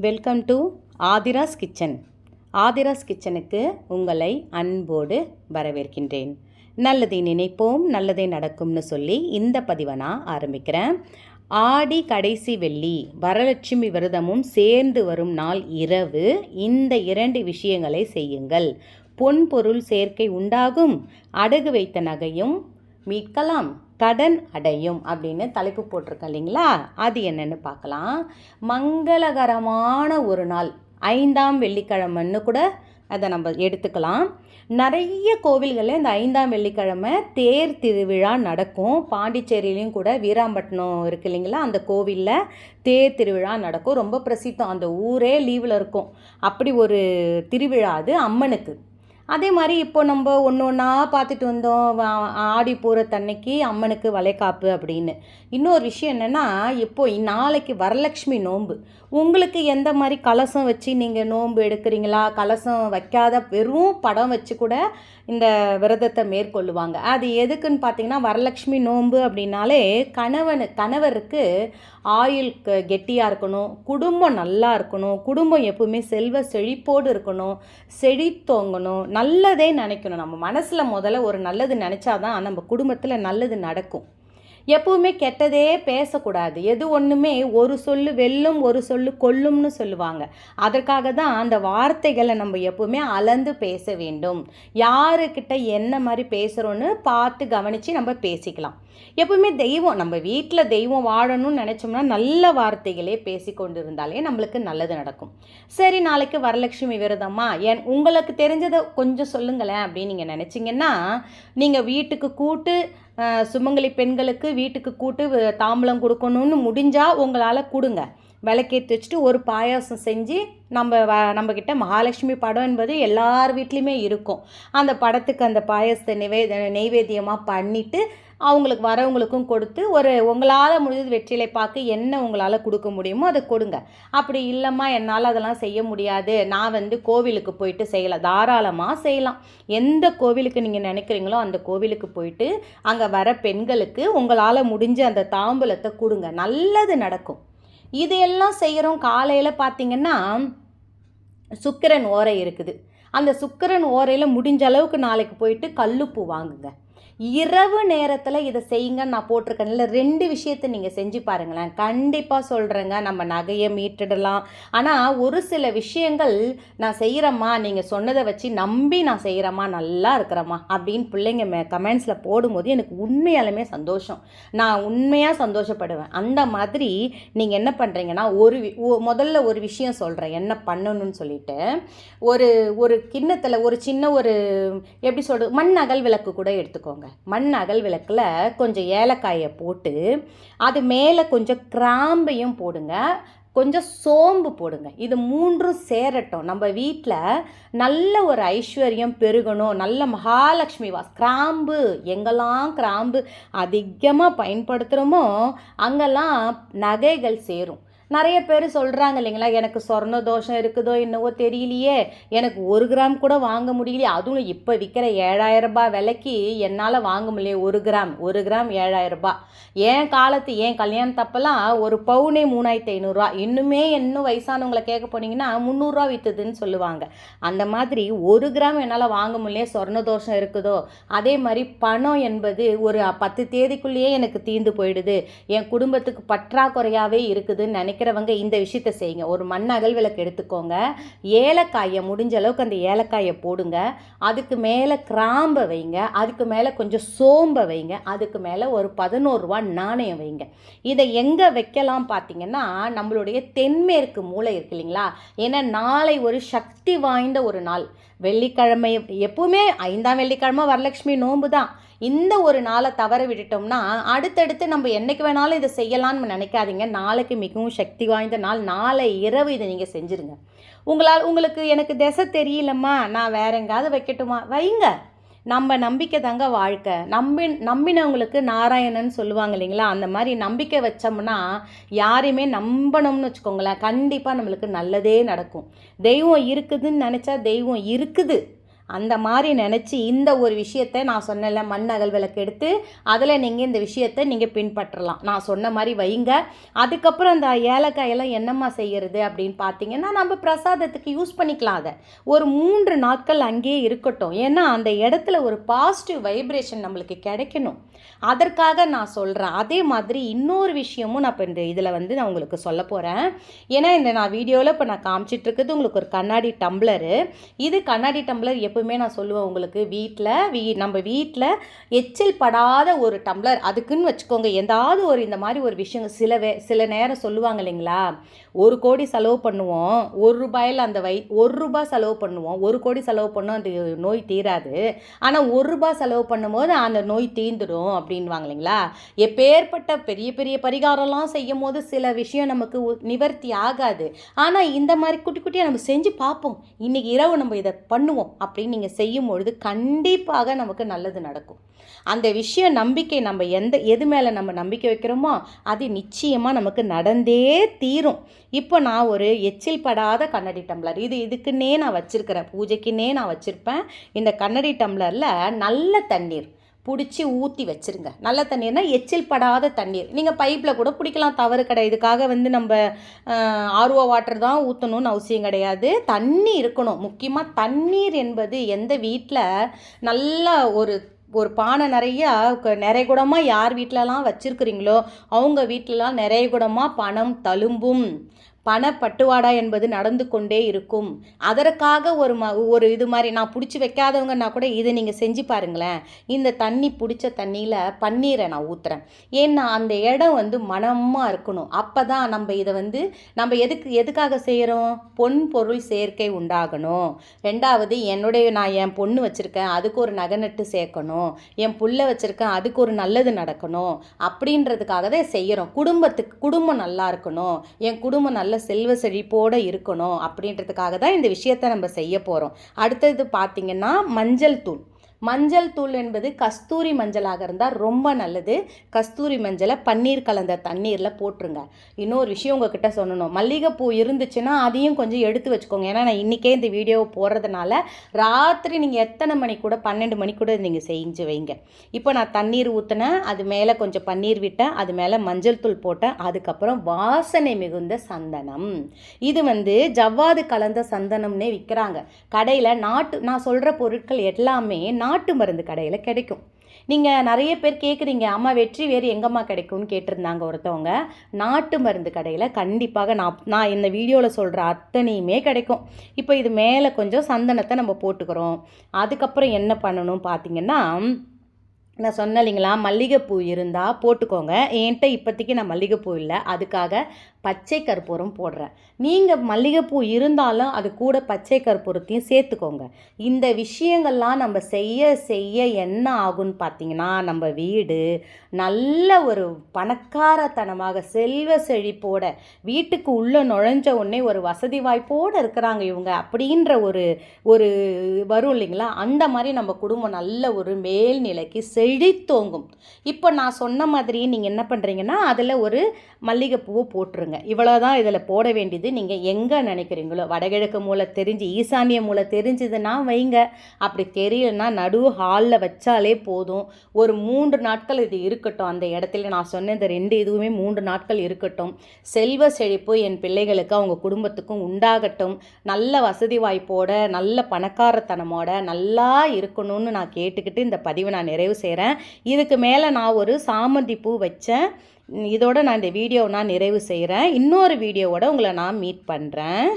Welcome to Aadhira's kitchen. Aadhira's கிச்சனுக்கு உங்களை அன்போடு வரவேற்கின்றேன். நல்லதை நினைப்போம் நல்லதே நடக்கும்னு சொல்லி இந்த பதிவை நான் ஆரம்பிக்கிறேன். ஆடி கடைசி வெள்ளி வரலட்சுமி விரதமும் சேர்ந்து வரும் நாள் இரவு. இந்த இரண்டு விஷயங்களை செய்யுங்கள். பொன் பொருள் சேர்க்கை உண்டாகும். அடகு வைத்த நகையும் மீட்கலாம். கடன் அடையும் அப்படின்னு தலைப்பு போட்டிருக்கேன் இல்லைங்களா? அது என்னென்னு பார்க்கலாம். மங்களகரமான ஒரு நாள். ஐந்தாம் வெள்ளிக்கிழமைன்னு கூட அதை நம்ம எடுத்துக்கலாம். நிறைய கோவில்களில் இந்த ஐந்தாம் வெள்ளிக்கிழமை தேர் திருவிழா நடக்கும். பாண்டிச்சேரியிலையும் கூட வீராம்பட்டினம் இருக்கு இல்லைங்களா? அந்த கோவிலில் தேர் திருவிழா நடக்கும். ரொம்ப பிரசித்தம். அந்த ஊரே லீவில் இருக்கும். அப்படி ஒரு திருவிழா அது அம்மனுக்கு. அதே மாதிரி இப்போ நம்ம ஒன்று ஒன்றா பார்த்துட்டு வந்தோம். ஆடி ஆடி பூரத்தன்னைக்கு அம்மனுக்கு வளைகாப்பு அப்படின்னு. இன்னொரு விஷயம் என்னென்னா இப்போ நாளைக்கு வரலட்சுமி நோன்பு. உங்களுக்கு எந்த மாதிரி கலசம் வச்சு நீங்கள் நோன்பு எடுக்கிறீங்களா? கலசம் வைக்காத வெறும் படம் வச்சு கூட இந்த விரதத்தை மேற்கொள்ளுவாங்க. அது எதுக்குன்னு பார்த்தீங்கன்னா வரலட்சுமி நோன்பு அப்படின்னாலே கணவனு கணவருக்கு ஆயுள் கெட்டியாக இருக்கணும் குடும்பம் நல்லா இருக்கணும் குடும்பம் எப்பவுமே செல்வ செழிப்போடு இருக்கணும் செழித்தோங்கணும் நல்லதே நினைக்கணும். நம்ம மனசில் முதல்ல ஒரு நல்லது நினச்சாதான் நம்ம குடும்பத்தில் நல்லது நடக்கும். எப்பவுமே கெட்டதே பேசக்கூடாது. எது ஒன்றுமே ஒரு சொல்லு வெல்லும் ஒரு சொல்லு கொல்லும்னு சொல்லுவாங்க. அதற்காக தான் அந்த வார்த்தைகளை நம்ம எப்பவுமே அளந்து பேச வேண்டும். யாருக்கிட்ட என்ன மாதிரி பேசுகிறோன்னு பார்த்து கவனித்து நம்ம பேசிக்கலாம். எப்பவுமே தெய்வம் நம்ம வீட்டில் தெய்வம் வாழணும்னு நினச்சோம்னா நல்ல வார்த்தைகளே பேசி கொண்டு இருந்தாலே நம்மளுக்கு நல்லது நடக்கும். சரி நாளைக்கு வரலட்சுமி விரதமா என் உங்களுக்கு தெரிஞ்சதை கொஞ்சம் சொல்லுங்களேன் அப்படின்னு நீங்கள் நினச்சிங்கன்னா நீங்கள் வீட்டுக்கு கூட்டு சுமங்கலி பெண்களுக்கு வீட்டுக்கு கூட்டு தாம்பூலம் கொடுக்கணும்னு முடிஞ்சால் உங்களால் கொடுங்க. விளக்கேற்றி வச்சுட்டு ஒரு பாயாசம் செஞ்சு நம்ம வ நம்மக்கிட்ட மகாலட்சுமி படம் என்பது எல்லார் வீட்லேயுமே இருக்கும். அந்த படத்துக்கு அந்த பாயாசத்தை நிவேத நெய்வேத்தியமாக பண்ணிவிட்டு அவங்களுக்கு வரவங்களுக்கும் கொடுத்து ஒரு உங்களால் முடிஞ்சது வெற்றிலை பார்க்க என்ன உங்களால் கொடுக்க முடியுமோ அதை கொடுங்க. அப்படி இல்லைம்மா என்னால் அதெல்லாம் செய்ய முடியாது. நான் வந்து கோவிலுக்கு போயிட்டு செய்யலாம் தாராளமாக செய்யலாம். எந்த கோவிலுக்கு நீங்கள் நினைக்கிறீங்களோ அந்த கோவிலுக்கு போயிட்டு அங்கே வர பெண்களுக்கு உங்களால் முடிஞ்ச அந்த தாம்பூலத்தை கொடுங்க. நல்லது நடக்கும். இது எல்லாம் செய்கிறோம் காலையில் பார்த்தீங்கன்னா சுக்கிரன் ஓரை இருக்குது. அந்த சுக்கிரன் ஓரையில் முடிஞ்ச அளவுக்கு நாளைக்கு போயிட்டு கல்லுப்பு வாங்குங்க. இரவு நேரத்தில் இதை செய்யுங்க நான் போட்டிருக்கேன்ல ரெண்டு விஷயத்தை நீங்கள் செஞ்சு பாருங்களேன். கண்டிப்பாக சொல்கிறேங்க நம்ம நகையை மீட்டுடலாம். ஆனால் ஒரு சில விஷயங்கள் நான் செய்கிறேம்மா நீங்கள் சொன்னதை வச்சு நம்பி நான் செய்கிறேம்மா நல்லா இருக்கிறேம்மா அப்படின்னு பிள்ளைங்க மே கமெண்ட்ஸில் போடும்போது எனக்கு உண்மையாலுமே சந்தோஷம். நான் உண்மையாக சந்தோஷப்படுவேன். அந்த மாதிரி நீங்கள் என்ன பண்ணுறீங்கன்னா ஒரு வி- முதல்ல ஒரு விஷயம் சொல்கிறேன் என்ன பண்ணணும்னு சொல்லிட்டு ஒரு ஒரு கிண்ணத்தில் ஒரு சின்ன ஒரு எப்படி சொல்கிறது மண் அகல் விளக்கு கூட எடுத்துக்கோங்க. மண் அகல் விளக்கில் கொஞ்சம் ஏலக்காயை போட்டு அது மேலே கொஞ்சம் கிராம்பையும் போடுங்க. கொஞ்சம் சோம்பு போடுங்க. இது மூன்றும் சேரட்டும். நம்ம வீட்டில் நல்ல ஒரு ஐஸ்வர்யம் பெருகணும். நல்ல மகாலட்சுமி வாஸ் கிராம்பு எங்கெல்லாம் கிராம்பு அதிகமாக பயன்படுத்துகிறோமோ அங்கெல்லாம் நகைகள் சேரும். நிறைய பேர் சொல்கிறாங்க இல்லைங்களா எனக்கு சொர்ண தோஷம் இருக்குதோ என்னவோ தெரியலையே எனக்கு ஒரு கிராம் கூட வாங்க முடியலையே அதுவும் இப்போ விற்கிற ஏழாயிரம் ரூபாய் விலைக்கு என்னால் வாங்க முடியல ஒரு கிராம் ஒரு கிராம் ஏழாயிரம் ரூபாய். என் காலத்து ஏன் கல்யாணத்தப்பெல்லாம் ஒரு பவுனே மூணாயிரத்தி ஐநூறுரூவா இன்னுமே இன்னும் வயசானவங்களை கேட்க போனீங்கன்னா முந்நூறுரூவா விற்றுதுன்னு சொல்லுவாங்க. அந்த மாதிரி ஒரு கிராம் என்னால் வாங்க முடியல சொர்ண தோஷம் இருக்குதோ அதே மாதிரி பணம் என்பது ஒரு பத்து தேதிக்குள்ளேயே எனக்கு தீர்ந்து போயிடுது. என் குடும்பத்துக்கு பற்றாக்குறையாகவே இருக்குதுன்னு நினைக்கிறவங்க இந்த விஷயத்த செய்யுங்க. ஒரு மண் அகல் விளக்கு எடுத்துக்கோங்க. ஏலக்காயை முடிஞ்ச அளவுக்கு அந்த ஏலக்காயை போடுங்க. அதுக்கு மேலே கிராம்பை வைங்க. அதுக்கு மேலே கொஞ்சம் சோம்பை வைங்க. அதுக்கு மேலே ஒரு பதினோரு ரூபா நாணயம் வைங்க. இதை எங்கே வைக்கலாம் பார்த்தீங்கன்னா நம்மளுடைய தென்மேற்கு மூளை இருக்கு இல்லைங்களா? ஏன்னா நாளை ஒரு சக்தி வாய்ந்த ஒரு நாள். வெள்ளிக்கிழமை எப்பவுமே ஐந்தாம் வெள்ளிக்கிழமை வரலட்சுமி நோன்பு தான் இந்த ஒரு நாளை தவற விட்டுட்டோம்னா அடுத்தடுத்து நம்ம என்றைக்கு வேணாலும் இதை செய்யலாம்னு நினைக்காதீங்க. நாளைக்கு மிகவும் சக்தி வாய்ந்த நாள். நாளை இரவு இதை நீங்கள் செஞ்சுருங்க. உங்களால் உங்களுக்கு எனக்கு திசை தெரியலம்மா. நான் வேற எங்காவது வைக்கட்டுமா? வைங்க. நம்ம நம்பிக்கை தாங்க வாழ்க்கை. நம்பி நம்பினவங்களுக்கு நாராயணன் சொல்லுவாங்க இல்லைங்களா? அந்த மாதிரி நம்பிக்கை வச்சோம்னா யாரையுமே நம்பணும்னு வச்சுக்கோங்களேன். கண்டிப்பாக நம்மளுக்கு நல்லதே நடக்கும். தெய்வம் இருக்குதுன்னு நினச்சா தெய்வம் இருக்குது. அந்த மாதிரி நினச்சி இந்த ஒரு விஷயத்தை நான் சொன்னல மண் அகல் விளக்கு எடுத்து அதில் நீங்கள் இந்த விஷயத்தை நீங்கள் பின்பற்றலாம். நான் சொன்ன மாதிரி வைங்க. அதுக்கப்புறம் அந்த ஏலக்காயெல்லாம் என்னம்மா செய்கிறது அப்படின்னு பார்த்தீங்கன்னா நம்ம பிரசாதத்துக்கு யூஸ் பண்ணிக்கலாம் அதை. ஒரு மூன்று நாட்கள் அங்கேயே இருக்கட்டும். ஏன்னா அந்த இடத்துல ஒரு பாசிட்டிவ் வைப்ரேஷன் நம்மளுக்கு கிடைக்கணும். அதற்காக நான் சொல்கிறேன் அதே மாதிரி இன்னொரு விஷயமும் நான் இப்போ இந்த இதில் வந்து நான் உங்களுக்கு சொல்ல போகிறேன் ஏன்னா இந்த நான் வீடியோவில் இப்போ நான் காமிச்சிட்ருக்குது உங்களுக்கு ஒரு கண்ணாடி டம்ளரு. இது கண்ணாடி டம்ளர் எப்பவுமே நான் சொல்லுவேன் உங்களுக்கு வீட்டில் வீ நம்ம வீட்டில் எச்சில் படாத ஒரு டம்ளர். அதுக்குன்னு வச்சுக்கோங்க ஏதாவது ஒரு இந்த மாதிரி ஒரு விஷயம் சில வே சில நேரம் சொல்லுவாங்க இல்லைங்களா? ஒரு கோடி செலவு பண்ணுவோம் ஒரு ரூபாயில் அந்த வை ஒரு ரூபாய் செலவு பண்ணுவோம் ஒரு கோடி செலவு பண்ணோம் அந்த நோய் தீராது. ஆனால் ஒரு ரூபாய் செலவு பண்ணும்போது அந்த நோய் தீந்துடும் அப்படின்வாங்க இல்லைங்களா? எப்பேற்பட்ட பெரிய பெரிய பரிகாரம்லாம் செய்யும் போது சில விஷயம் நமக்கு நிவர்த்தி ஆகாது. ஆனால் இந்த மாதிரி குட்டி குட்டியாக நம்ம செஞ்சு பார்ப்போம். இன்றைக்கி இரவு நம்ம இதை பண்ணுவோம் அப்படின்னு நீங்கள் செய்யும் பொழுது கண்டிப்பாக நமக்கு நல்லது நடக்கும். அந்த விஷயம் நம்பிக்கை நம்ம எந்த எது மேலே நம்ம நம்பிக்கை வைக்கிறோமோ அது நிச்சயமாக நமக்கு நடந்தே தீரும். இப்போ நான் ஒரு எச்சில் படாத கண்ணாடி டம்ளர். இது இதுக்குன்னே நான் வச்சுருக்கிறேன். பூஜைக்குன்னே நான் வச்சுருப்பேன். இந்த கண்ணாடி டம்ளரில் நல்ல தண்ணீர். பிடிச்சி ஊற்றி வச்சிருங்க. நல்ல தண்ணீர்னா எச்சில் படாத தண்ணீர். நீங்கள் பைப்பில் கூட பிடிக்கலாம் தவறு கிடையாது. இதுக்காக வந்து நம்ம ஆர்ஓ வாட்டர் தான் ஊற்றணும்னு அவசியம் கிடையாது. தண்ணி இருக்கணும். முக்கியமாக தண்ணீர் என்பது எந்த வீட்டில் நல்ல ஒரு ஒரு பானை நிறையா க- நிறைய குடமாக யார் வீட்டிலலாம் வச்சுருக்குறீங்களோ அவங்க வீட்டிலலாம் நிறைய குடமாக பணம் தழும்பும். பணப்பட்டுவாடா என்பது நடந்து கொண்டே இருக்கும். அதற்காக ஒரு ம ஒரு இது மாதிரி நான் பிடிச்சி வைக்காதவங்கன்னா கூட இதை நீங்கள் செஞ்சு பாருங்களேன். இந்த தண்ணி பிடிச்ச தண்ணியில் பன்னீரை நான் ஊற்றுறேன் ஏன்னா அந்த இடம் வந்து மனமாக இருக்கணும். அப்போ தான் நம்ம இதை வந்து நம்ம எதுக்கு எதுக்காக செய்கிறோம் பொன் பொருள் சேர்க்கை உண்டாகணும். ரெண்டாவது என்னுடைய நான் என் பொண்ணு வச்சுருக்கேன். அதுக்கு ஒரு நகை நட்டு சேர்க்கணும். என் புள்ள வச்சுருக்கேன். அதுக்கு ஒரு நல்லது நடக்கணும். அப்படின்றதுக்காக தான் செய்கிறோம் குடும்பத்துக்கு குடும்பம் நல்லா இருக்கணும். என் குடும்பம் நல்ல செல்வ செழிப்போடு இருக்கணும் அப்படின்றதுக்காக தான் இந்த விஷயத்தை நம்ம செய்ய போகிறோம் அடுத்தது பார்த்திங்கன்னா மஞ்சள் தூள். மஞ்சள் தூள் என்பது கஸ்தூரி மஞ்சளாக இருந்தால் ரொம்ப நல்லது. கஸ்தூரி மஞ்சளை பன்னீர் கலந்த தண்ணீரில் போட்டுருங்க. இன்னொரு விஷயம் உங்ககிட்ட சொல்லணும். மல்லிகைப்பூ இருந்துச்சுன்னா அதையும் கொஞ்சம் எடுத்து வச்சுக்கோங்க. ஏன்னா நான் இன்றைக்கே இந்த வீடியோவை போடுறதுனால ராத்திரி நீங்கள் எத்தனை மணி கூட பன்னெண்டு மணி கூட நீங்கள் செஞ்சு வைங்க. இப்போ நான் தண்ணீர் ஊற்றினேன் அது மேலே கொஞ்சம் பன்னீர் விட்டேன். அது மேலே மஞ்சள் தூள் போட்டேன். அதுக்கப்புறம் வாசனை மிகுந்த சந்தனம். இது வந்து ஜவ்வாது கலந்த சந்தனம்னே விற்கிறாங்க கடையில் நாட்டு நான் சொல்கிற பொருட்கள் எல்லாமே நான் நாட்டு மருந்து கடையில் கிடைக்கும். நீங்கள் நிறைய பேர் கேட்குறீங்க அம்மா வெற்றி வேறு எங்கம்மா கிடைக்கும்னு கேட்டிருந்தாங்க ஒருத்தவங்க. நாட்டு மருந்து கடையில் கண்டிப்பாக நான் நான் இந்த வீடியோவில் சொல்கிற அத்தனையுமே கிடைக்கும். இப்போ இது மேலே கொஞ்சம் சந்தனத்தை நம்ம போட்டுக்கிறோம். அதுக்கப்புறம் என்ன பண்ணணும் பார்த்தீங்கன்னா நான் சொன்னேன் இல்லைங்களா மல்லிகைப்பூ இருந்தால் போட்டுக்கோங்க. என்கிட்ட இப்போதைக்கு நான் மல்லிகைப்பூ இல்லை. அதுக்காக பச்சை கற்பூரம் போடுறேன். நீங்கள் மல்லிகைப்பூ இருந்தாலும் அது கூட பச்சை கற்பூரத்தையும் சேர்த்துக்கோங்க. இந்த விஷயங்கள்லாம் நம்ம செய்ய செய்ய என்ன ஆகும்னு பார்த்தீங்கன்னா நம்ம வீடு நல்ல ஒரு பணக்காரத்தனமாக செல்வ செழிப்போட வீட்டுக்கு உள்ளே நுழைஞ்ச உடனே ஒரு வசதி வாய்ப்போடு இருக்கிறாங்க இவங்க அப்படின்ற ஒரு ஒரு வரும் இல்லைங்களா? அந்த மாதிரி நம்ம குடும்பம் நல்ல ஒரு மேல்நிலைக்கு செ செழித்தோங்கும் இப்போ நான் சொன்ன மாதிரி நீங்கள் என்ன பண்ணுறீங்கன்னா அதில் ஒரு மல்லிகைப்பூவை போட்டுருங்க. இவ்வளோ தான் இதில் போட வேண்டியது. நீங்கள் எங்கே நினைக்கிறீங்களோ வடகிழக்கு மூலை தெரிஞ்சு ஈசானிய மூலை தெரிஞ்சதுன்னா வைங்க. அப்படி தெரியலன்னா நடு ஹாலில் வச்சாலே போதும். ஒரு மூன்று நாட்கள் இது இருக்கட்டும். அந்த இடத்துல நான் சொன்ன இந்த ரெண்டு இதுவுமே மூன்று நாட்கள் இருக்கட்டும். செல்வ செழிப்பு என் பிள்ளைகளுக்கு அவங்க குடும்பத்துக்கும் உண்டாகட்டும். நல்ல வசதி வாய்ப்போட நல்ல பணக்காரத்தனமோட நல்லா இருக்கணும்னு நான் கேட்டுக்கிட்டு இந்த பதிவை நான் நிறைவு செய்கிறேன் இதுக்கு மேலே நான் ஒரு சாமந்தி பூ வச்சேன் இதோட நான் இந்த வீடியோவை நான் நிறைவு செய்கிறேன் இன்னொரு வீடியோவோட உங்களை நான் மீட் பண்ணுறேன்